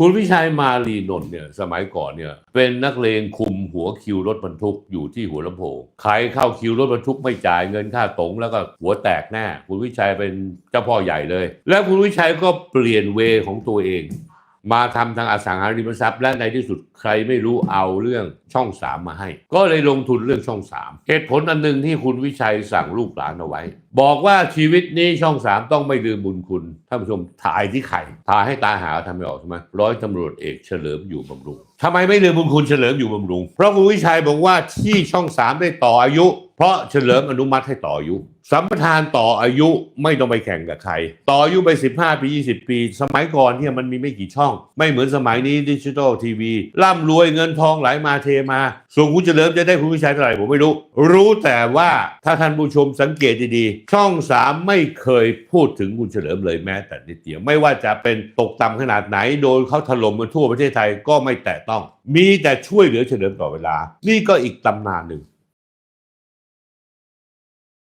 คุณวิชัยมาลีนนท์เนี่ยสมัยก่อนเนี่ยเป็นนักเลงคุมหัวคิวรถบรรทุกอยู่ที่หัวลำโพงใครเข้าคิวรถบรรทุกไม่จ่ายเงินค่าตรงแล้วก็หัวแตกแน่คุณวิชัยเป็นเจ้าพ่อใหญ่เลย แล้วคุณวิชัยก็เปลี่ยนเวของตัวเอง มาทำทางอสังหาริมทรัพย์ และในที่สุดใครไม่รู้เอาเรื่องช่องสามมาให้ ก็เลยลงทุนเรื่องช่องสามเหตุผลอันหนึ่งที่คุณวิชัยสั่งลูกหลานเอาไว้ บอกว่าชีวิตนี้ช่องสามต้องไม่ลืมบุญคุณท่านผู้ชมถ่ายที่ไข่ถ่ายให้ตาหาทำไม่ออกใช่ไหมร้อยตำรวจเอกเฉลิมอยู่บำรุงทำไมไม่ลืมบุญคุณเฉลิมอยู่บำรุง เพราะคุณวิชัยบอกว่าที่ช่องสามได้ต่ออายุ เพราะเฉลิมอนุมัติให้ต่ออายุสัมปทานต่ออายุไม่ต้องไปแข่งกับใคร ต่ออายุไป 15 ปี 20 ปี สมัยก่อนเนี่ยมันมีไม่กี่ช่อง ไม่เหมือนสมัยนี้ดิจิทัลทีวีร่ำรวยเงินทองไหลมาเทมา ส่วนคุณเฉลิมจะได้คุณวิชัยเท่าไหร่ผมไม่รู้ รู้แต่ว่าถ้าท่านผู้ชมสังเกตดีๆช่องสามไม่เคยพูดถึงคุณเฉลิมเลยแม้ แต่นิดเดียวไม่ว่าจะเป็นตกต่ำขนาดไหน โดนเขาถล่มมาทั่วประเทศไทยก็ไม่แตะต้อง มีแต่ช่วยเหลือเฉลิมต่อเวลา นี่ก็อีกตำนานหนึ่ง